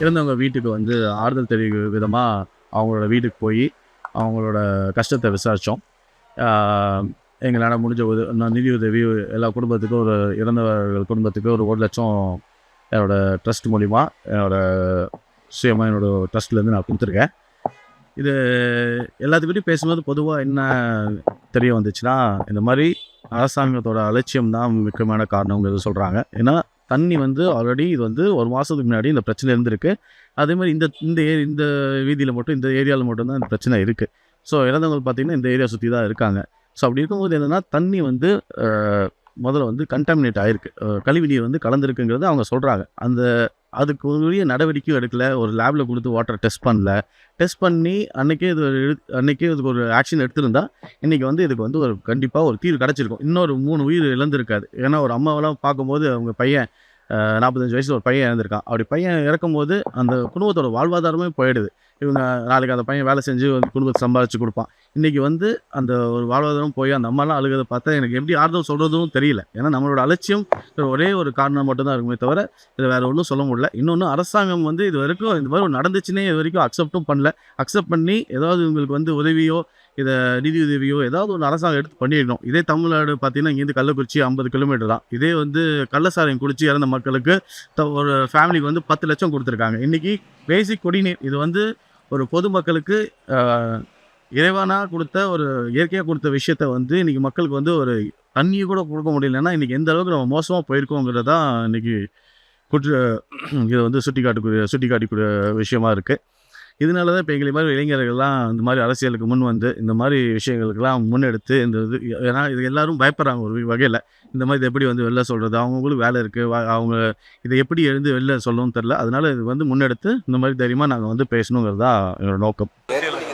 இறந்தவங்க வீட்டுக்கு வந்து ஆறுதல் தெரிவிக்கும் விதமாக அவங்களோட வீட்டுக்கு போய் அவங்களோட கஷ்டத்தை விசாரித்தோம் எங்களால் முடிஞ்ச உத நான் நிதி உதவி எல்லா குடும்பத்துக்கும் ஒரு இறந்தவர்கள் குடும்பத்துக்கு ஒரு ஒரு லட்சம் என்னோட ட்ரஸ்ட் மூலிமா என்னோடய சுயமாக என்னோடய ட்ரஸ்ட்லேருந்து நான் கொடுத்துருக்கேன். இது எல்லாத்துக்கிட்டையும் பேசும்போது பொதுவாக என்ன தெரிய வந்துச்சுன்னா இந்த மாதிரி அரசாங்கத்தோட அலட்சியம் தான் முக்கியமான காரணங்கிறது சொல்கிறாங்க ஏன்னா தண்ணி வந்து ஆல்ரெடி இது வந்து ஒரு மாதத்துக்கு முன்னாடி இந்த பிரச்சனை இருந்திருக்கு. அதே மாதிரி இந்த இந்த ஏ இந்த வீதியில் மட்டும் இந்த ஏரியாவில் மட்டும்தான் இந்த பிரச்சனை இருக்குது ஸோ இறந்தவங்க பார்த்தீங்கன்னா இந்த ஏரியா சுற்றி தான் இருக்காங்க. ஸோ அப்படி இருக்கும்போது என்னென்னா தண்ணி வந்து முதல்ல வந்து கண்டாமினேட் ஆயிருக்கு. அஹ், கழிவு நீர் வந்து கலந்துருக்குங்கிறது அவங்க சொல்கிறாங்க அந்த அதுக்கு உரிய நடவடிக்கையும் எடுக்கல. ஒரு லேபில் கொடுத்து வாட்டர் டெஸ்ட் பண்ணல. டெஸ்ட் பண்ணி அன்றைக்கே இது ஒரு இதுக்கு ஒரு ஆக்ஷன் எடுத்திருந்தா இன்றைக்கி வந்து இதுக்கு வந்து ஒரு கண்டிப்பாக ஒரு தீர்வு கிடச்சிருக்கும். இன்னொரு மூணு உயிர் இழந்திருக்காது. ஏன்னா ஒரு அம்மாவெல்லாம் பார்க்கும்போது அவங்க பையன் நாற்பத்தஞ்சு வயசில் ஒரு பையன் இறந்திருக்கான். அப்படி பையன் இறக்கும்போது அந்த குடும்பத்தோட வாழ்வாதாரமே போயிடுது. இவங்க நாளைக்கு அந்த பையன் வேலை செஞ்சு ஒரு குடும்பத்தை சம்பாதிச்சு கொடுப்பான். இன்றைக்கி வந்து அந்த ஒரு வாழ்வாதாரம் போய் அந்த அம்மாலாம் அழுகிறத பார்த்தா எனக்கு எப்படி ஆறுதல் சொல்கிறதும் தெரியல. ஏன்னா நம்மளோட அலட்சியம் ஒரே ஒரு காரணம் மட்டும்தான் இருக்குமே தவிர இதில் வேறு ஒன்றும் சொல்ல முடியல. இன்னொன்று அரசாங்கம் வந்து இது வரைக்கும் இந்த மாதிரி நடந்துச்சுன்னே இது வரைக்கும் அக்செப்டும் பண்ணல. அக்செப்ட் பண்ணி ஏதாவது இவங்களுக்கு வந்து உதவியோ இதை நிதி உதவியோ ஏதாவது ஒன்று அரசாங்கம் எடுத்து பண்ணிடணும். இதே தமிழ்நாடு பார்த்தீங்கன்னா இங்கேருந்து கள்ளக்குறிச்சி ஐம்பது கிலோமீட்டர் தான். இதே வந்து கள்ளசாரம் குடிச்சு இறந்த மக்களுக்கு த- ஒரு ஃபேமிலிக்கு வந்து பத்து லட்சம் கொடுத்துருக்காங்க. இன்றைக்கி பேசிக் குடிநீர் இது வந்து ஒரு பொதுமக்களுக்கு இறைவனாக கொடுத்த ஒரு இயற்கையாக கொடுத்த விஷயத்த வந்து இன்றைக்கி மக்களுக்கு வந்து ஒரு தண்ணியை கூட கொடுக்க முடியலன்னா இன்றைக்கி எந்த அளவுக்கு நம்ம மோசமாக போயிருக்கோங்கிறது தான் இன்றைக்கி குற்ற இதை வந்து சுட்டி காட்டக்கூடிய சுட்டி காட்டக்கூடிய விஷயமா இருக்குது இதனால தான் இப்போ எங்களை மாதிரி இளைஞர்கள்லாம் இந்த மாதிரி அரசியலுக்கு முன் வந்து இந்த மாதிரி விஷயங்களுக்கெல்லாம் முன்னெடுத்து இந்த இது ஏன்னா இது எல்லாரும் பயப்படுறாங்க ஒரு வகையில். இந்த மாதிரி இதை எப்படி வந்து வெளில சொல்கிறது அவங்களுக்கு வேலை இருக்குது அவங்க இதை எப்படி எழுந்து வெளில சொல்லணும்னு தெரில அதனால இது வந்து முன்னெடுத்து இந்த மாதிரி தைரியமாக நாங்கள் வந்து பேசணுங்கிறது என்னோட நோக்கம். ஒரு ஒரு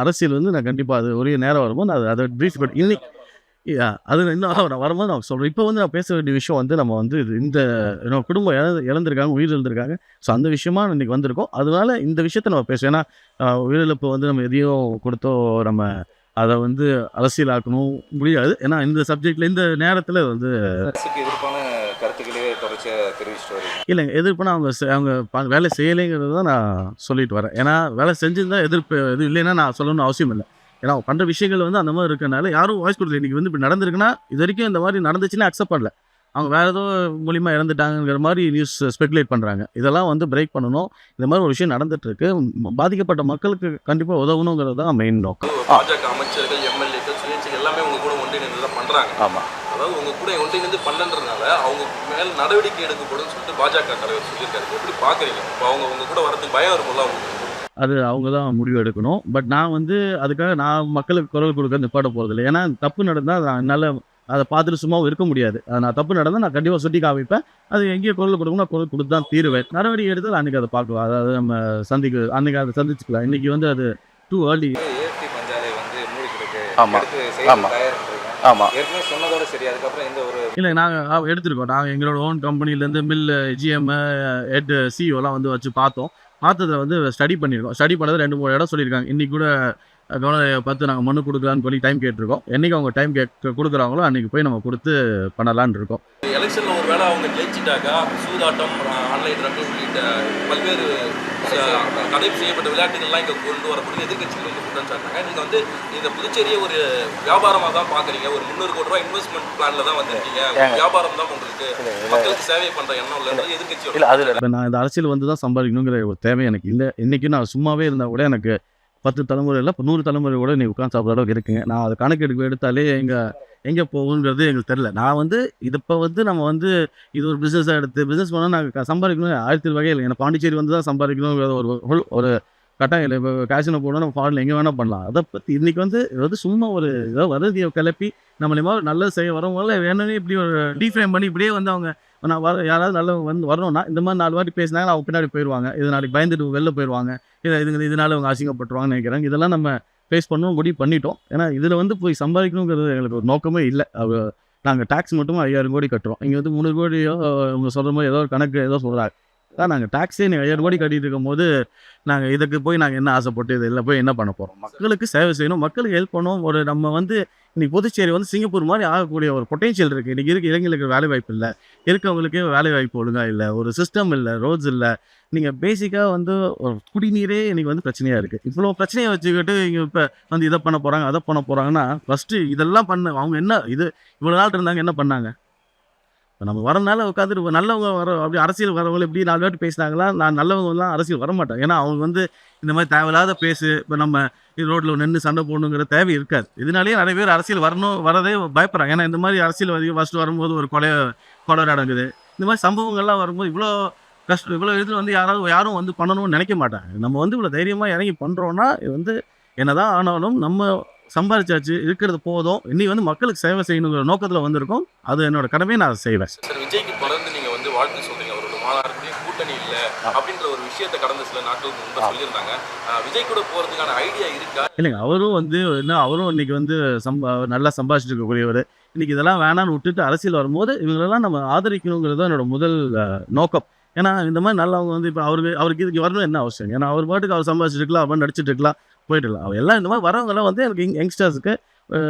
அரசியல் வந்து நான் கண்டிப்பாக அது உரிய நேரம் வரும்போது அது அதை ப்ரீஃப் இன்னைக்கு அது இன்னும் நான் வரும்போது நான் சொல்கிறேன் இப்போ வந்து நான் பேச வேண்டிய விஷயம் வந்து நம்ம வந்து இந்த நம்ம குடும்பம் இழந்து இழந்திருக்காங்க உயிர் இழந்திருக்காங்க ஸோ அந்த விஷயமா இன்னைக்கு வந்திருக்கோம். அதனால இந்த விஷயத்த நம்ம பேசுவோம். ஏன்னா உயிரிழப்பு வந்து நம்ம எதையும் கொடுத்தோ நம்ம அதை வந்து அரசியலாக்கணும் முடியாது. ஏன்னா இந்த சப்ஜெக்ட்ல இந்த நேரத்தில் வந்து எதிர்ப்பான கருத்துக்களே தொடர்ச்சியாக தெரிவிச்சிட்டு வரீங்க. இல்லைங்க. எதிர்ப்புனா அவங்க அவங்க வேலை செய்யலைங்கிறது தான் நான் சொல்லிட்டு வரேன். ஏன்னா வேலை செஞ்சிருந்தா எதிர்ப்பு எதுவும் இல்லைன்னா நான் சொல்லணும்னு அவசியம் இல்லை. ஏன்னா அவங்க பண்ணுற விஷயங்கள் வந்து அந்த மாதிரி இருக்கனால யாரும் வாய்ஸ் கொடுக்கல. இன்றைக்கி வந்து இப்படி நடந்திருக்குன்னா இது வரைக்கும் இந்த மாதிரி நடந்துச்சுன்னா அக்செப்ட் பண்ணல. அவங்க வேறு ஏதோ மூலியமாக இறந்துட்டாங்கிற மாதிரி நியூஸ் ஸ்பெகுலேட் பண்ணுறாங்க இதெல்லாம் வந்து பிரேக் பண்ணணும். இந்த மாதிரி ஒரு விஷயம் நடந்துட்டு இருக்கு ம், பாதிக்கப்பட்ட மக்களுக்கு கண்டிப்பாக உதவணுங்கிறது தான் மெயின் நோக்கம். பாஜக அமைச்சர்கள் எம்எல்ஏக்கள் சுயேட்சைகள் எல்லாமே உங்க கூட ஒன்றிணைந்து தான் பண்ணுறாங்க ஆமாம் அதாவது உங்க கூட ஒன்றிணைந்து பண்ணன்றதுனால அவங்க மேல் நடவடிக்கை எடுக்கப்படும் சொல்லிட்டு பாஜக தலைவர் சொல்லியிருக்காரு. எப்படி பார்க்குறீங்க இப்போ அவங்க உங்க கூட வரதுக்கு பயம் இருக்கும்ல அவங்களுக்கு அது அவங்க தான் முடிவு எடுக்கணும். பட் நான் வந்து அதுக்காக நான் மக்களுக்கு குரல் கொடுக்க நிப்பாட்ட போகிறதில்ல ஏன்னா தப்பு நடந்தால் என்னால் அதை பார்த்துட்டு சும்மாவும் இருக்க முடியாது. அது நான் தப்பு நடந்தால் நான் கண்டிப்பாக சுட்டி காமிப்பேன். அது எங்கேயும் குரல் கொடுக்கணும் நான் குரல் கொடுத்து தான் தீருவேன். நடவடிக்கை எடுத்தால் அன்றைக்கி அதை பார்க்கலாம். அதாவது நம்ம சந்திக்க அன்றைக்கி அதை சந்திச்சுக்கலாம். இன்றைக்கி வந்து அது டூ ஏர்லி ஆமாம் ஏற்கனவே சொன்னதோட சரி. அதுக்கப்புறம் எந்த ஒரு இல்லை நாங்கள் எடுத்திருக்கோம். நாங்கள் எங்களோட ஓன் கம்பெனிலேருந்து மில் ஜிஎம் ஹெட் சிஓலாம் வந்து வச்சு பார்த்தோம். பார்த்ததில் வந்து ஸ்டடி பண்ணியிருக்கோம். ஸ்டடி பண்ணது ரெண்டு மூணு இடம் சொல்லியிருக்காங்க. இன்றைக்கி கூட கவனம் பார்த்து நாங்கள் மனு கொடுக்கலான்னு சொல்லி டைம் கேட்டிருக்கோம். என்றைக்கு அவங்க டைம் கேட்க கொடுக்குறாங்களோ அன்றைக்கி போய் நம்ம கொடுத்து பண்ணலான்னு இருக்கோம். எலெக்ஷனில் ஒரு வேளை அவங்க ஜெயிச்சிட்டாக்கா சூதாட்டம் ஆன்லைன் ரம்மி உள்ளிட்ட பல்வேறு தடை செய்யப்பட்ட விளையாட்டுகள்லாம் இங்கே கொண்டு வரக்கூடிய எதிர்க்கட்சிகள் வந்து குற்றம் சாட்டினாங்க நீங்கள் வந்து இந்த புதுச்சேரியை ஒரு வியாபாரமாக தான் பார்க்குறீங்க ஒரு முந்நூறு கோடி ரூபாய் இன்வெஸ்ட்மெண்ட் பிளானில் தான் வந்திருக்கீங்க. வியாபாரம் தான் உங்களுக்கு மக்களுக்கு சேவை பண்ணுற எண்ணம் இல்லை. எதிர்க்கட்சியோட. இல்லை அதில் நான் இந்த அரசியல் வந்து தான் சம்பாதிக்கணுங்கிற ஒரு தேவை எனக்கு இல்லை. இன்றைக்கி நான் சும்மாவே இருந்தால் கூட எனக்கு பத்து தலைமுறை இல்லை இப்போ நூறு தலைமுறை கூட நீ உட்காந்து சாப்பிட்ற அளவுக்கு இருக்குங்க. நான் அதை கணக்கு எடுக்க எடுத்தாலே எங்கே எங்கே போகுங்கிறது எங்களுக்கு தெரில நான் வந்து இது இப்போ வந்து நம்ம வந்து இது ஒரு பிஸ்னஸாக எடுத்து பிஸ்னஸ் பண்ணால் நாங்கள் சம்பாதிக்கணும். ஆயிரத்தி வகையில் எனக்கு பாண்டிச்சேரி வந்து தான் சம்பாதிக்கணுங்கிற ஒரு ஒரு- ஒரு கட்டாயம் இல்லை. இப்போ கேஷினோ போனால் நம்ம ஃபாரினில் எங்கே வேணால் பண்ணலாம். அதை பற்றி இன்றைக்கி வந்து வந்து சும்மா ஒரு ஏதோ வதந்தியை கிளப்பி நம்மளே நல்லது செய்ய வரவங்கள வேணும்னே இப்படி ஒரு டீஃப்ரேம் பண்ணி இப்படியே வந்து அவங்க நான் வர யாராவது நல்ல வந்து வரணும்னா இந்த மாதிரி நாலு வாட்டி பேசினாங்க அவங்க பின்னாடி போயிடுவாங்க இது நாளைக்கு பயந்துட்டு வெளில போயிடுவாங்க இதை இதுங்க இதனால அவங்க அசிங்கப்பட்டுருவாங்கன்னு நினைக்கிறாங்க இதெல்லாம் நம்ம ஃபேஸ் பண்ணணும் முடிவு பண்ணிட்டோம். ஏன்னா இதில் வந்து போய் சம்பாதிக்கணுங்கிறது எங்களுக்கு ஒரு நோக்கமே இல்லை. நாங்கள் டேக்ஸ் மட்டும் ஐயாயிரம் கோடி கட்டுறோம். இங்கே வந்து முந்நூறு கோடியோ அவங்க சொல்கிற மாதிரி ஏதோ ஒரு கணக்கு ஏதோ சொல்கிறாங்க தான் நாங்கள் டாக்ஸே நீங்கள் ஐயாயிரம் கோடி கட்டிட்டு இருக்கும்போது நாங்கள் இதுக்கு போய் நாங்கள் என்ன ஆசைப்பட்டு இதில் போய் என்ன பண்ண போகிறோம் மக்களுக்கு சேவை செய்யணும் மக்களுக்கு ஹெல்ப் பண்ணுவோம் ஒரு நம்ம வந்து இன்னைக்கு புதுச்சேரி வந்து சிங்கப்பூர் மாதிரி ஆகக்கூடிய ஒரு பொட்டென்ஷியல் இருக்குது இன்றைக்கி இருக்க இளைஞர்களுக்கு வேலை வாய்ப்பு இல்லை. இருக்கவங்களுக்கே வேலை வாய்ப்பு ஒழுங்காக இல்லை. ஒரு சிஸ்டம் இல்லை ரோட்ஸ் இல்லை. நீங்கள் பேசிக்காக வந்து ஒரு குடிநீரே இன்றைக்கி வந்து பிரச்சனையாக இருக்குது இவ்வளோ பிரச்சனையை வச்சுக்கிட்டு இங்கே இப்போ வந்து இதை பண்ண போகிறாங்க அதை பண்ண போகிறாங்கன்னா ஃபஸ்ட்டு இதெல்லாம் பண்ண. அவங்க என்ன இது இவ்வளோ நாள் இருந்தாங்க என்ன பண்ணாங்க? இப்போ நம்ம வரனால உட்காந்துட்டு நல்லவங்க வர அப்படி அரசியல் வரவங்க எப்படி நாலு வாட்டி பேசினாங்களா நான் நல்லவங்கலாம் அரசியல் வர மாட்டாங்க ஏன்னா அவங்க வந்து இந்த மாதிரி தேவையில்லாத பேசு இப்போ நம்ம ரோட்டில் நின்று சண்டை போடணுங்கிற தேவை இருக்காது. இதனாலேயே நிறைய பேர் அரசியல் வரணும் வரதே பயப்படுறாங்க. ஏன்னா இந்த மாதிரி வரி ஃபஸ்ட்டு வரும்போது ஒரு கொலை கொலை நடக்குது. இந்த மாதிரி சம்பவங்கள்லாம் வரும்போது இவ்வளோ கஷ்டம் இவ்வளோ இதில் வந்து யாராவது யாரும் வந்து பண்ணணும்னு நினைக்க மாட்டாங்க. நம்ம வந்து இவ்வளோ தைரியமாக இறங்கி பண்ணுறோன்னா இது வந்து என்னதான் ஆனாலும் நம்ம சம்பாதிச்சாச்சு இருக்கிறது போதும். இன்னைக்கு வந்து மக்களுக்கு சேவை செய்யணுங்கிற நோக்கத்தில் வந்திருக்கோம். அது என்னோட கடமையை நான் செய்வேன். சார் விஜய்க்கு தொடர்ந்து நீங்க வந்து வாழ்த்து சொல்றீங்க. அவரோட மாநாடுக்கு கூட்டணி இல்ல அப்படின்ற ஒரு விஷயத்தை கடந்த சில நாட்களுக்கு முன்பு சொல்லியிருந்தாங்க. விஜய் கூட போறதுக்கான ஐடியா இருக்கா? இல்லைங்க அவரும் வந்து என்ன அவரும் இன்னைக்கு வந்து சம்பா நல்லா சம்பாதிச்சுட்டு இருக்கக்கூடியவர். இன்னைக்கு இதெல்லாம் வேணான்னு விட்டுட்டு அரசியல் வரும்போது இவங்களெல்லாம் நம்ம ஆதரிக்கணுங்கிறது என்னோட முதல் நோக்கம். ஏன்னா இந்த மாதிரி நல்லவங்க வந்து இப்போ அவருக்கு அவருக்கு இதுக்கு வரணும் என்ன அவசியம்? ஏன்னா அவர் பாட்டுக்கு அவர் சம்பாதிச்சுட்டு இருக்கலாம் அவர் நடிச்சிட்டு இருக்கலாம் போயிட்டு அவர் எல்லாம் இந்த மாதிரி வரவங்கலாம் வந்து எனக்கு யங்ஸ்டர்ஸுக்கு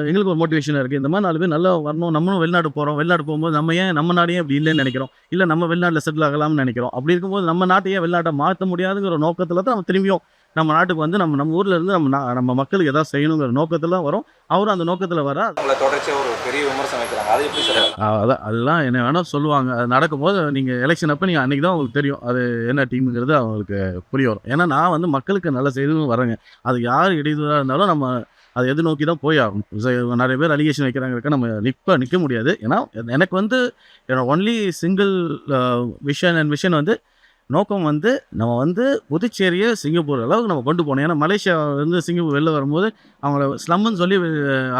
எங்களுக்கு ஒரு மோட்டிவேஷனாக இருக்குது இந்த மாதிரி நாலு பேர் நல்லா வரணும் நம்மளும் வெளிநாடு போகிறோம் வெளிநாடு போகும்போது நம்ம ஏன் நம்ம நாடையே இப்படி இல்லைன்னு நினைக்கிறோம்? இல்லை நம்ம வெளிநாட்டில் செட்டில் ஆகலாம்னு நினைக்கிறோம்? அப்படி இருக்கும்போது நம்ம நாட்டையே வெளிநாட்டை மாற்ற முடியாதுங்கிற நோக்கத்தில் தான் நம்ம திரும்பியும் நம்ம நாட்டுக்கு வந்து நம்ம நம்ம ஊர்ல இருந்து நம்ம நம்ம மக்களுக்கு எதாவது செய்யணுங்கிற நோக்கத்தில் வரும். அவரும் அந்த நோக்கத்தில் வர தொடர்ச்சியாக ஒரு பெரிய விமர்சனம் வைக்கிறாங்க அது எப்படி அதான் அதெல்லாம் என்ன வேணால் சொல்லுவாங்க. அது நடக்கும்போது நீங்கள் எலெக்ஷன் அப்போ நீங்கள் அன்றைக்கி தான் உங்களுக்கு தெரியும். அது என்ன டீமுங்கிறது அவங்களுக்கு புரிய வரும். ஏன்னா நான் வந்து மக்களுக்கு நல்ல செய்தும் வரேங்க அது யார் இடையூறாக இருந்தாலும் நம்ம அதை எது நோக்கி தான் போய் ஆகணும். ச- நிறைய பேர் அலிகேஷன் வைக்கிறாங்க நம்ம நிற்ப நிற்க முடியாது. ஏன்னா எனக்கு வந்து only single vision and vision வந்து நோக்கம் வந்து நம்ம வந்து புதுச்சேரியை சிங்கப்பூர் அளவுக்கு நம்ம கொண்டு போகணும். ஏன்னா மலேசியா வந்து சிங்கப்பூர் வெளில வரும்போது அவங்கள ஸ்லம்முன்னு சொல்லி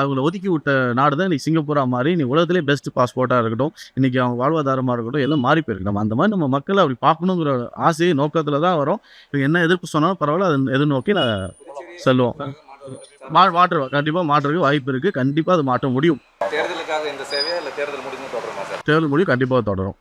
அவங்கள ஒதுக்கி விட்ட நாடு தான் இன்றைக்கி சிங்கப்பூராக மாறி இன்னைக்கு உலகத்திலே பெஸ்ட் பாஸ்போர்ட்டாக இருக்கட்டும் இன்றைக்கி அவங்க வாழ்வாதாரமாக இருக்கட்டும் எல்லாம் மாறி போயிருக்கு. நம்ம அந்த மாதிரி நம்ம மக்களை அப்படி பார்க்கணுங்கிற ஆசை நோக்கத்தில் தான் வரும். இவங்க என்ன எதிர்ப்பு சொன்னாலும் பரவாயில்ல அதை எதிர்நோக்கி நான் செல்லுவோம் மா மாற்று கண்டிப்பாக மாற்றுறதுக்கு வாய்ப்பு இருக்குது கண்டிப்பாக அது மாற்ற முடியும். தேர்தலுக்காக இந்த சேவையா இல்லை தேர்தல் முடிஞ்சு தொடருமா சார்? தேர்தல் முடிவு கண்டிப்பாக தொடரும்.